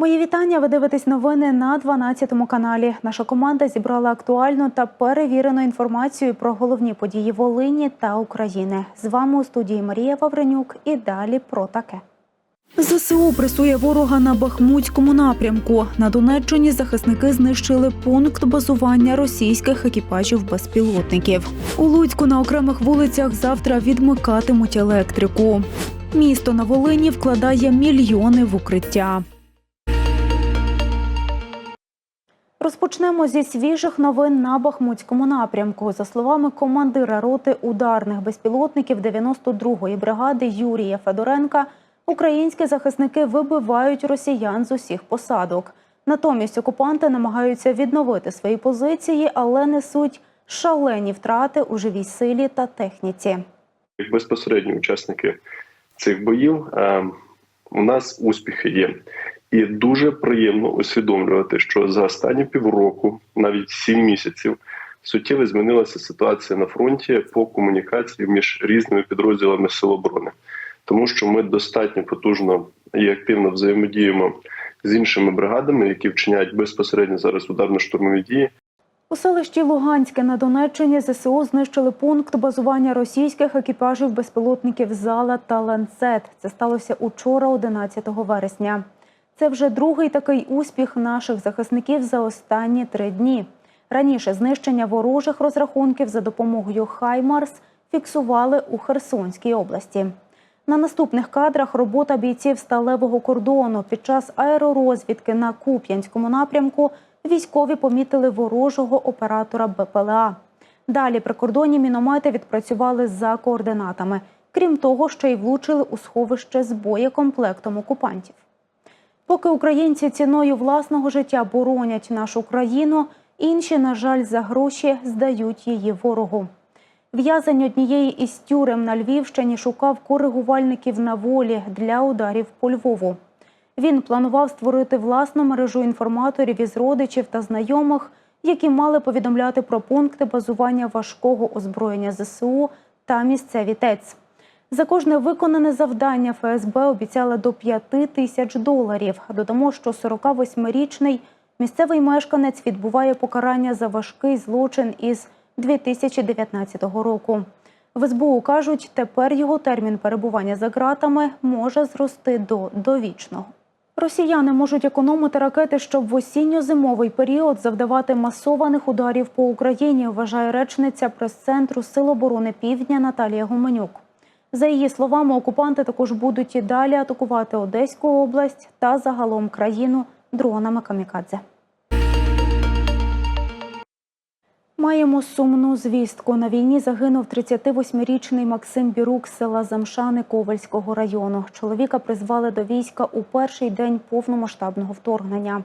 Мої вітання. Ви дивитесь новини на 12 каналі. Наша команда зібрала актуальну та перевірену інформацію про головні події Волині та України. З вами у студії Марія Вавренюк. І далі про таке. ЗСУ пресує ворога на Бахмутському напрямку. На Донеччині захисники знищили пункт базування російських екіпажів безпілотників. У Луцьку на окремих вулицях завтра відмикатимуть електрику. Місто на Волині вкладає мільйони в укриття. Розпочнемо зі свіжих новин на Бахмутському напрямку. За словами командира роти ударних безпілотників 92-ї бригади Юрія Федоренка, українські захисники вибивають росіян з усіх посадок. Натомість окупанти намагаються відновити свої позиції, але несуть шалені втрати у живій силі та техніці. безпосередні учасники цих боїв, е, у нас успіхи є. І дуже приємно усвідомлювати, що за останні півроку, навіть сім місяців, суттєво змінилася ситуація на фронті по комунікації між різними підрозділами Сил оборони, тому що ми достатньо потужно і активно взаємодіємо з іншими бригадами, які вчиняють безпосередньо зараз ударно-штурмові дії. У селищі Луганське на Донеччині ЗСУ знищили пункт базування російських екіпажів безпілотників Зала та Ланцет. Це сталося учора, 11 вересня. Це вже другий такий успіх наших захисників за останні три дні. Раніше знищення ворожих розрахунків за допомогою Хаймарс фіксували у Херсонській області. На наступних кадрах робота бійців сталевого кордону під час аеророзвідки на Куп'янському напрямку військові помітили ворожого оператора БПЛА. Далі прикордонні міномети відпрацювали за координатами. Крім того, ще й влучили у сховище з боєкомплектом окупантів. Поки українці ціною власного життя боронять нашу країну, інші, на жаль, за гроші здають її ворогу. В'язень однієї із тюрем на Львівщині шукав коригувальників на волі для ударів по Львову. Він планував створити власну мережу інформаторів із родичів та знайомих, які мали повідомляти про пункти базування важкого озброєння ЗСУ та місцеві ТЕЦ. За кожне виконане завдання ФСБ обіцяли до 5 тисяч доларів. Додамо, що 48-річний місцевий мешканець відбуває покарання за важкий злочин із 2019 року. В СБУ кажуть, тепер його термін перебування за ґратами може зрости до довічного. Росіяни можуть економити ракети, щоб в осінньо-зимовий період завдавати масованих ударів по Україні, вважає речниця прес-центру Сил оборони Півдня Наталія Гуменюк. За її словами, окупанти також будуть і далі атакувати Одеську область та загалом країну дронами камікадзе. Маємо сумну звістку. На війні загинув 38-річний Максим Бірук з села Замшани Ковальського району. Чоловіка призвали до війська у перший день повномасштабного вторгнення.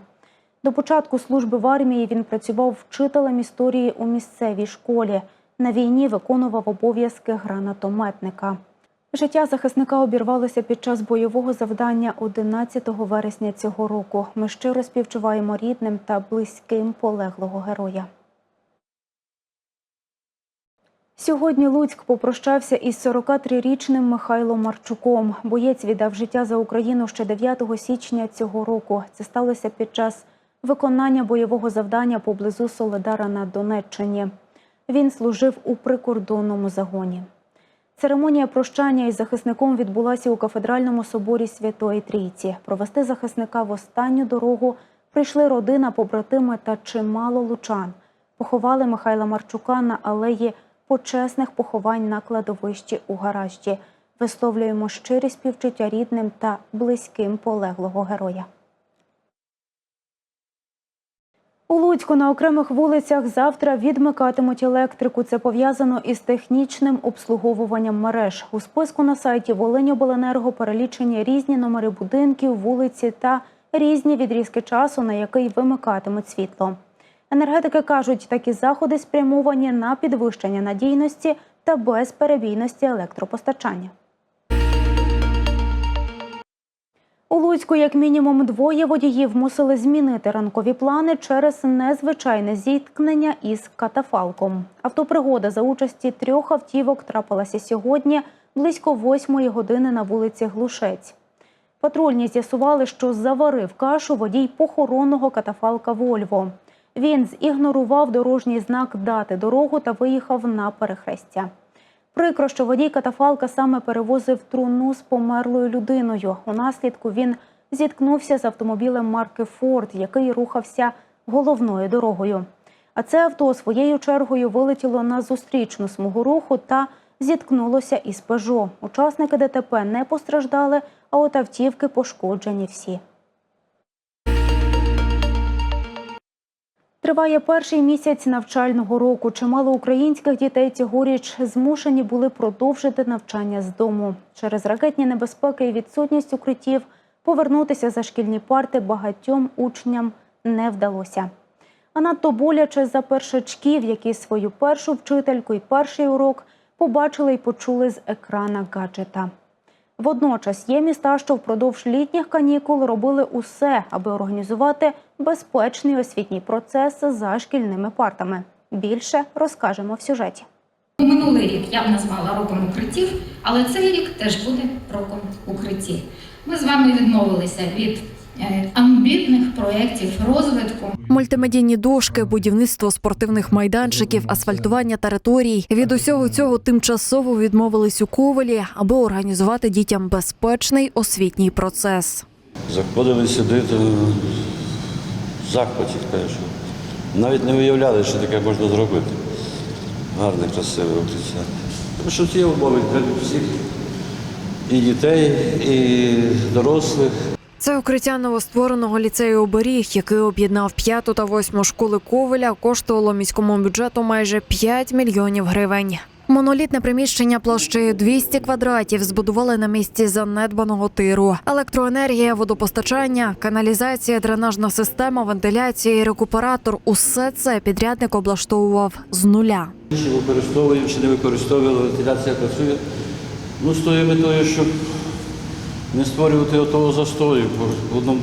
До початку служби в армії він працював вчителем історії у місцевій школі. На війні виконував обов'язки гранатометника. Життя захисника обірвалося під час бойового завдання 11 вересня цього року. Ми щиро співчуваємо рідним та близьким полеглого героя. Сьогодні Луцьк попрощався із 43-річним Михайлом Марчуком. Боєць віддав життя за Україну ще 9 січня цього року. Це сталося під час виконання бойового завдання поблизу Соледара на Донеччині. Він служив у прикордонному загоні. Церемонія прощання із захисником відбулася у кафедральному соборі Святої Трійці. Провести захисника в останню дорогу прийшли родина, побратими та чимало лучан. Поховали Михайла Марчука на алеї почесних поховань на кладовищі у гаражі. Висловлюємо щирі співчуття рідним та близьким полеглого героя. У Луцьку на окремих вулицях завтра відмикатимуть електрику. Це пов'язано із технічним обслуговуванням мереж. У списку на сайті Волиньобленерго перелічені різні номери будинків, вулиці та різні відрізки часу, на який вимикатимуть світло. Енергетики кажуть, такі заходи спрямовані на підвищення надійності та безперебійності електропостачання. У Луцьку як мінімум двоє водіїв мусили змінити ранкові плани через незвичайне зіткнення із катафалком. Автопригода за участі трьох автівок трапилася сьогодні близько восьмої години на вулиці Глушець. Патрульні з'ясували, що заварив кашу водій похоронного катафалка Вольво. Він зігнорував дорожній знак дати дорогу та виїхав на перехрестя. Прикро, що водій катафалка саме перевозив труну з померлою людиною. У наслідку він зіткнувся з автомобілем марки Форд, який рухався головною дорогою. А це авто своєю чергою вилетіло на зустрічну смугу руху та зіткнулося із Пежо. Учасники ДТП не постраждали, а от автівки пошкоджені всі. Триває перший місяць навчального року. Чимало українських дітей цьогоріч змушені були продовжити навчання з дому. Через ракетні небезпеки і відсутність укриттів повернутися за шкільні парти багатьом учням не вдалося. А надто боляче за першачків, які свою першу вчительку і перший урок побачили і почули з екрана гаджета. Водночас є міста, що впродовж літніх канікул робили усе, аби організувати безпечний освітній процес за шкільними партами. Більше розкажемо в сюжеті. Минулий рік я б назвала роком укриттів, але цей рік теж буде роком укриттів. Ми з вами відмовилися від амбітних проєктів розвитку. Мультимедійні дошки, будівництво спортивних майданчиків, асфальтування територій. Від усього цього тимчасово відмовились у Ковелі, аби організувати дітям безпечний освітній процес. Заходили сюди, в захваті, конечно. Навіть не уявляли, що таке можна зробити. Гарне, красиве укриття. Тому що ці умови для всіх і дітей, і дорослих. Це укриття новоствореного ліцею оберіг, який об'єднав п'яту та восьму школи Ковеля, коштувало міському бюджету майже 5 мільйонів гривень. Монолітне приміщення площею 200 квадратів збудували на місці занедбаного тиру. Електроенергія, водопостачання, каналізація, дренажна система, вентиляція і рекуператор – усе це підрядник облаштовував з нуля. Чи використовуємо, чи не використовували, вентиляція працює. Ну, з тою метою, щоб не створювати отого застою. Бо в одному,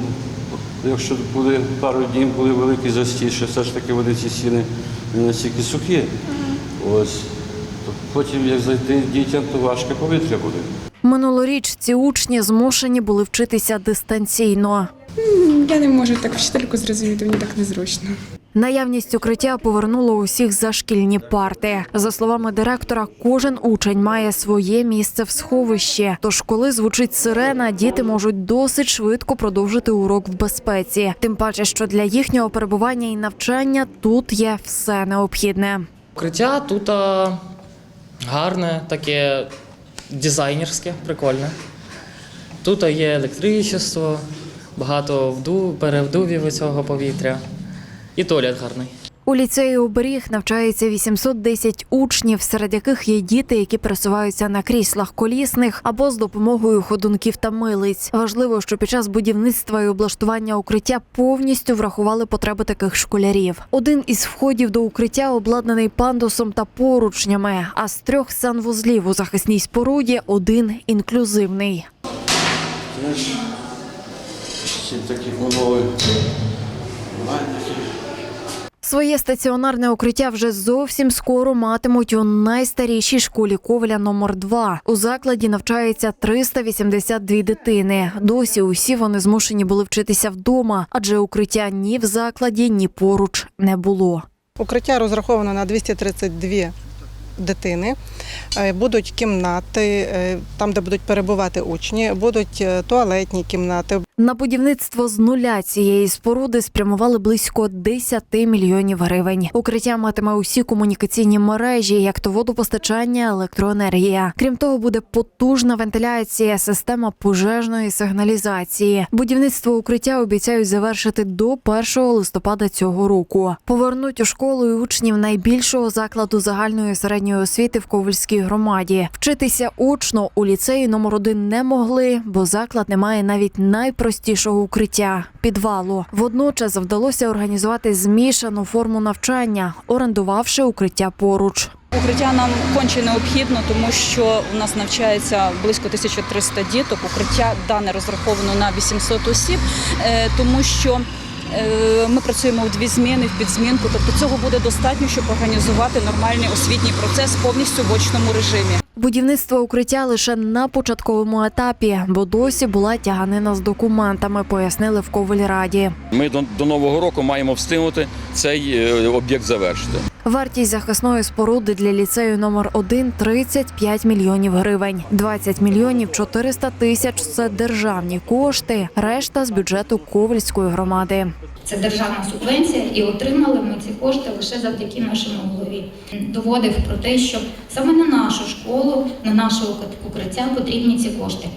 якщо були пару днів, були великі застій, що все ж таки вони ці стіни не настільки сухі. Ось. То потім, як зайти дітям, то важке повітря буде. Минулоріч ці учні змушені були вчитися дистанційно. Я не можу так вчительку зрозуміти, мені так незручно. Наявність укриття повернуло усіх за шкільні парти. За словами директора, кожен учень має своє місце в сховищі. Тож, коли звучить сирена, діти можуть досить швидко продовжити урок в безпеці. Тим паче, що для їхнього перебування і навчання тут є все необхідне. Укриття тут гарне, таке дизайнерське, прикольне. Тут є електричество, багато вду, перевдувів цього повітря. І туалет гарний. У ліцеї оберіг навчається 810 учнів, серед яких є діти, які пересуваються на кріслах колісних або з допомогою ходунків та милиць. Важливо, що під час будівництва і облаштування укриття повністю врахували потреби таких школярів. Один із входів до укриття обладнаний пандусом та поручнями. А з трьох санвузлів у захисній споруді один інклюзивний. Всі такі умови. Маленькі. Своє стаціонарне укриття вже зовсім скоро матимуть у найстарішій школі Ковеля номер 2 У закладі навчається 382 дитини. Досі усі вони змушені були вчитися вдома, адже укриття ні в закладі, ні поруч не було. Укриття розраховано на 232 дитини. Е, Будуть кімнати, е, там, де будуть перебувати учні, будуть е, туалетні кімнати, На будівництво з нуля цієї споруди спрямували близько 10 мільйонів гривень. Укриття матиме усі комунікаційні мережі, як то водопостачання, електроенергія. Крім того, буде потужна вентиляція, система пожежної сигналізації. Будівництво укриття обіцяють завершити до 1 листопада цього року. Повернуть у школу учнів найбільшого закладу загальної середньої освіти в Ковальській громаді. Вчитися очно у ліцеї номер 1 не могли, бо заклад не має навіть найпростішого укриття підвалу. Водночас вдалося організувати змішану форму навчання, орендувавши укриття поруч. Укриття нам конче необхідно, тому що у нас навчається близько 1300 діток. Укриття дане розраховано на 800 осіб, е, тому що ми працюємо в дві зміни, в підзмінку. Тобто цього буде достатньо, щоб організувати нормальний освітній процес повністю в очному режимі. Будівництво укриття лише на початковому етапі, бо досі була тяганина з документами, пояснили в Ковельраді. Ми до, до нового року маємо встигнути цей е, об'єкт завершити. Вартість захисної споруди для ліцею номер 1 – 35 мільйонів гривень. 20 мільйонів 400 тисяч – це державні кошти, решта з бюджету Ковельської громади. Це державна субвенція, і отримали ми ці кошти лише завдяки нашому голові. Доводив про те, що саме на нашу школу, на наше укриття потрібні ці кошти.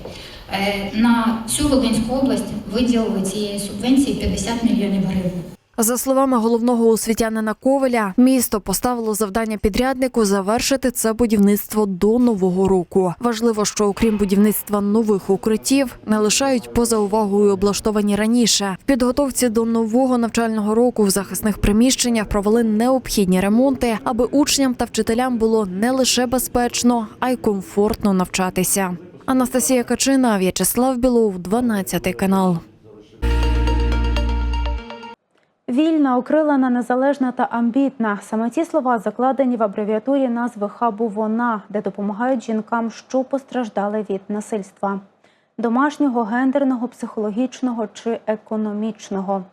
Е, На всю Волинську область виділили цієї субвенції 50 мільйонів гривень. За словами головного освітянина Ковеля, місто поставило завдання підряднику завершити це будівництво до нового року. Важливо, що окрім будівництва нових укриттів, не лишають поза увагою облаштовані раніше. В підготовці до нового навчального року в захисних приміщеннях провели необхідні ремонти, аби учням та вчителям було не лише безпечно, а й комфортно навчатися. Анастасія Качина, В'ячеслав Білов, 12 канал. Вільна, окрилена, незалежна та амбітна. Саме ці слова закладені в абревіатурі назви хабу Вона, де допомагають жінкам, що постраждали від насильства домашнього, гендерного, психологічного чи економічного.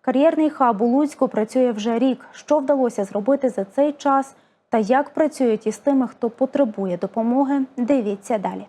Кар'єрний хаб у Луцьку працює вже рік. Що вдалося зробити за цей час та як працюють із тими, хто потребує допомоги, дивіться далі.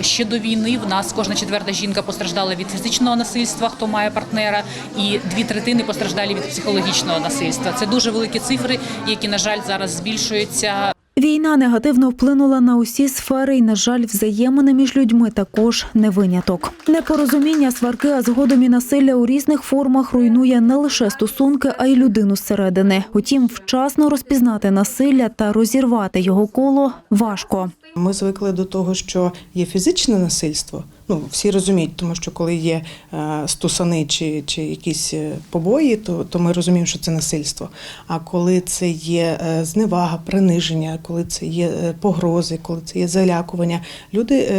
Ще до війни в нас кожна четверта жінка постраждала від фізичного насильства, хто має партнера, і дві третини постраждали від психологічного насильства. Це дуже великі цифри, які на жаль зараз збільшуються. Війна негативно вплинула на усі сфери, і, на жаль, взаємини між людьми також не виняток. Непорозуміння, сварки, а згодом і насилля у різних формах руйнує не лише стосунки, а й людину зсередини. Утім, вчасно розпізнати насилля та розірвати його коло важко. Ми звикли до того, що є фізичне насильство. Ну всі розуміють, тому що коли є е, стусани чи, чи якісь е, побої, то, то ми розуміємо, що це насильство. А коли це є е, зневага, приниження, коли це є погрози, коли це є залякування, люди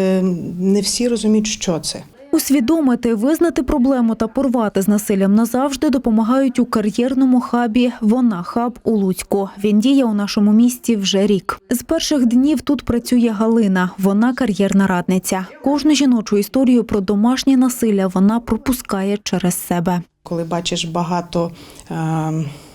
не всі розуміють, що це. Усвідомити, визнати проблему та порвати з насиллям назавжди допомагають у кар'єрному хабі Вона хаб у Луцьку. Він діє у нашому місті вже рік. З перших днів тут працює Галина. Вона кар'єрна радниця. Кожну жіночу історію про домашнє насилля вона пропускає через себе. Коли бачиш багато е,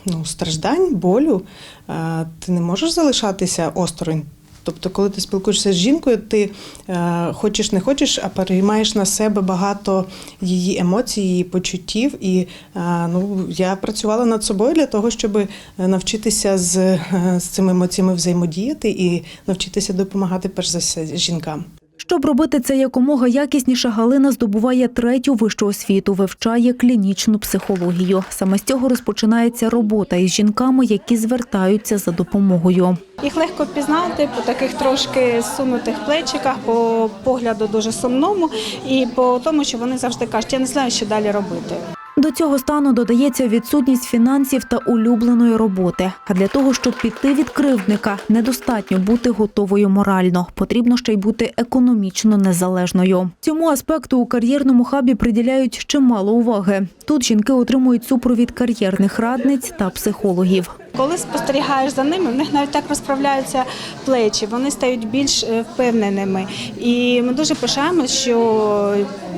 ну, страждань, болю, е, ти не можеш залишатися осторонь. Тобто, коли ти спілкуєшся з жінкою, ти е, хочеш не хочеш, а переймаєш на себе багато її емоцій, її почуттів. І е, ну, я працювала над собою для того, щоб навчитися з, е, з цими емоціями взаємодіяти і навчитися допомагати перш за все жінкам. Щоб робити це якомога якісніше, Галина здобуває третю вищу освіту, вивчає клінічну психологію. Саме з цього розпочинається робота із жінками, які звертаються за допомогою. Їх легко впізнати по таких трошки сунутих плечиках, по погляду дуже сумному і по тому, що вони завжди кажуть, я не знаю, що далі робити. До цього стану додається відсутність фінансів та улюбленої роботи. А для того, щоб піти від кривдника, недостатньо бути готовою морально. Потрібно ще й бути економічно незалежною. Цьому аспекту у кар'єрному хабі приділяють чимало уваги. Тут жінки отримують супровід кар'єрних радниць та психологів. Коли спостерігаєш за ними, в них навіть так розправляються плечі, вони стають більш е, впевненими. І ми дуже пишаємося, що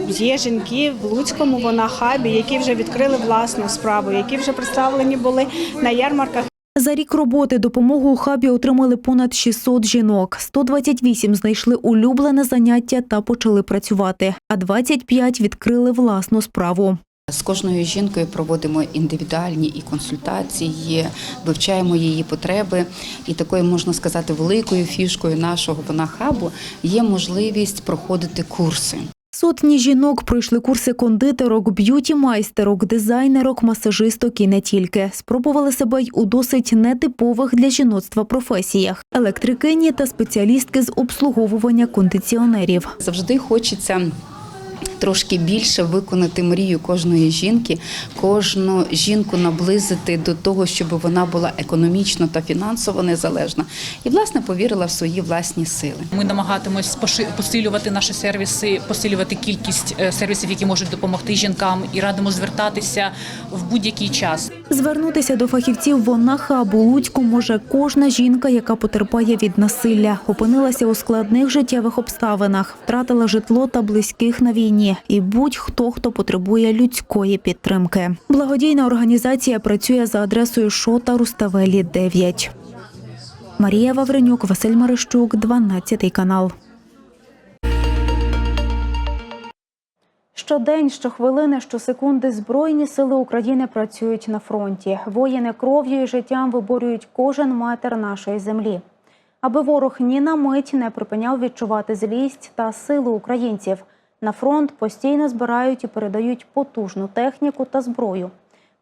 є жінки в Луцькому вона хабі, які вже відкрили власну справу, які вже представлені були на ярмарках. За рік роботи допомогу у хабі отримали понад 600 жінок. 128 знайшли улюблене заняття та почали працювати, а 25 відкрили власну справу. З кожною жінкою проводимо індивідуальні і консультації, вивчаємо її потреби. І такою можна сказати великою фішкою нашого вона хабу є можливість проходити курси. Сотні жінок пройшли курси кондитерок, б'юті-майстерок, дизайнерок, масажисток і не тільки. Спробували себе й у досить нетипових для жіноцтва професіях – електрикині та спеціалістки з обслуговування кондиціонерів. Завжди хочеться трошки більше виконати мрію кожної жінки, кожну жінку наблизити до того, щоб вона була економічно та фінансово незалежна, і власне повірила в свої власні сили. Ми намагатимось посилювати наші сервіси, посилювати кількість е, сервісів, які можуть допомогти жінкам, і радимо звертатися в будь-який час. Звернутися до фахівців Вонахабу Луцьку може кожна жінка, яка потерпає від насилля, опинилася у складних життєвих обставинах, втратила житло та близьких на війні, і будь-хто, хто потребує людської підтримки. Благодійна організація працює за адресою Шота Руставелі 9. Марія Вавренюк, Василь Марищук, 12 канал. Щодень, щохвилини, щосекунди Збройні сили України працюють на фронті. Воїни кров'ю і життям виборюють кожен метр нашої землі. Аби ворог ні на мить не припиняв відчувати злість та силу українців. На фронт постійно збирають і передають потужну техніку та зброю.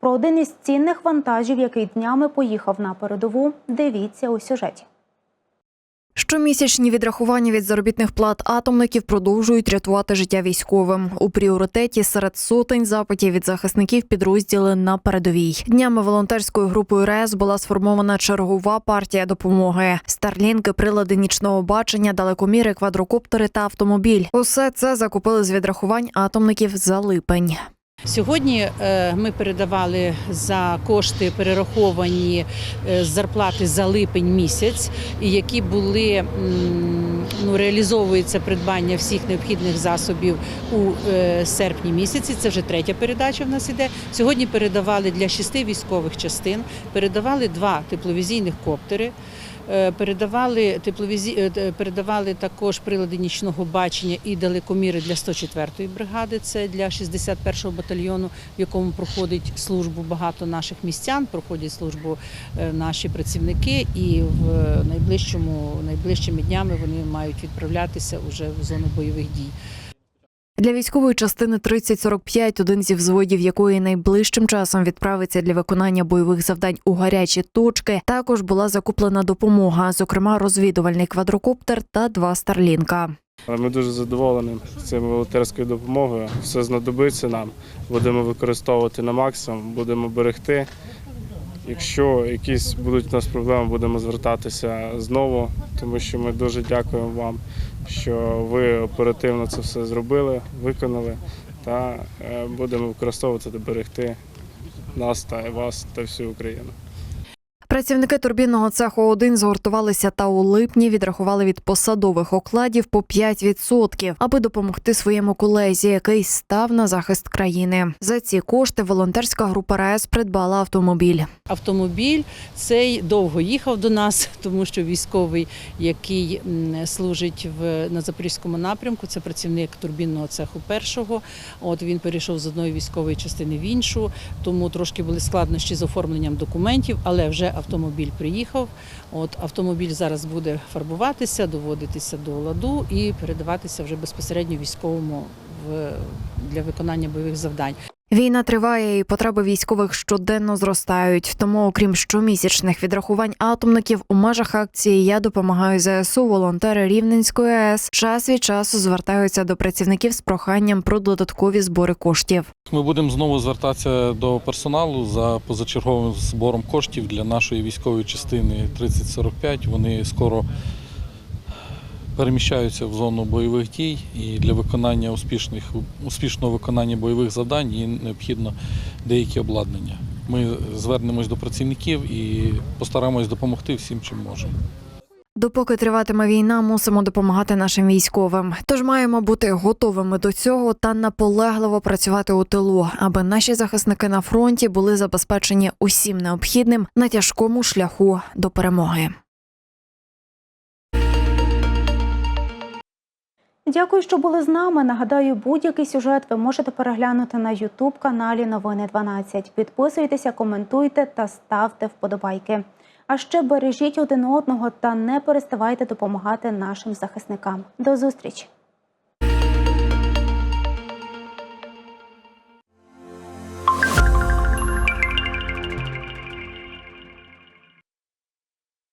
Про один із цінних вантажів, який днями поїхав на передову, дивіться у сюжеті. Щомісячні відрахування від заробітних плат атомників продовжують рятувати життя військовим. У пріоритеті серед сотень запитів від захисників підрозділи на передовій. Днями волонтерською групою РЕС була сформована чергова партія допомоги: старлінки, прилади нічного бачення, далекоміри, квадрокоптери та автомобіль. Усе це закупили з відрахувань атомників за липень. Сьогодні е, ми передавали за кошти перераховані е, зарплати за липень місяць, які були ну, реалізовується придбання всіх необхідних засобів у е, серпні місяці. Це вже третя передача в нас іде. Сьогодні передавали для шести військових частин, передавали два тепловізійних коптери. Е, Передавали тепловізі... е, передавали також прилади нічного бачення і далекоміри для 104-ї бригади. Це для 61-го батальйону, в якому проходить службу багато наших містян, проходять службу е, наші працівники, і в найближчому найближчими днями вони мають відправлятися уже в зону бойових дій. Для військової частини 3045, один зі взводів якої найближчим часом відправиться для виконання бойових завдань у гарячі точки, також була закуплена допомога, зокрема розвідувальний квадрокоптер та два старлінка. Ми дуже задоволені цим волонтерською допомогою. Все знадобиться нам. Будемо використовувати на максимум, будемо берегти. Якщо якісь будуть у нас проблеми, будемо звертатися знову, тому що ми дуже дякуємо вам, що ви оперативно це все зробили, виконали та е, будемо використовувати та берегти нас та вас та всю Україну. Працівники турбінного цеху 1 згуртувалися та у липні відрахували від посадових окладів по 5%, аби допомогти своєму колезі, який став на захист країни. За ці кошти волонтерська група РАЕС придбала автомобіль. Автомобіль цей довго їхав до нас, тому що військовий, який служить в на запорізькому напрямку, це працівник турбінного цеху першого. От він перейшов з одної військової частини в іншу, тому трошки були складнощі з оформленням документів, але вже автомобіль приїхав. От автомобіль зараз буде фарбуватися, доводитися до ладу і передаватися вже безпосередньо військовому для виконання бойових завдань. Війна триває, і потреби військових щоденно зростають. Тому, окрім щомісячних відрахувань атомників, у межах акції Я допомагаю ЗСУ волонтери Рівненської АЕС час від часу звертаються до працівників з проханням про додаткові збори коштів. Ми будемо знову звертатися до персоналу за позачерговим збором коштів для нашої військової частини 3045. Вони скоро переміщаються в зону бойових дій і для виконання успішних успішного виконання бойових завдань їм необхідно деякі обладнання. Ми звернемось до працівників і постараємось допомогти всім, чим можемо. Допоки триватиме війна, мусимо допомагати нашим військовим. Тож маємо бути готовими до цього та наполегливо працювати у тилу, аби наші захисники на фронті були забезпечені усім необхідним на тяжкому шляху до перемоги. Дякую, що були з нами. Нагадаю, будь-який сюжет ви можете переглянути на Ютуб каналі Новини 12. Підписуйтеся, коментуйте та ставте вподобайки. А ще бережіть один одного та не переставайте допомагати нашим захисникам. До зустрічі!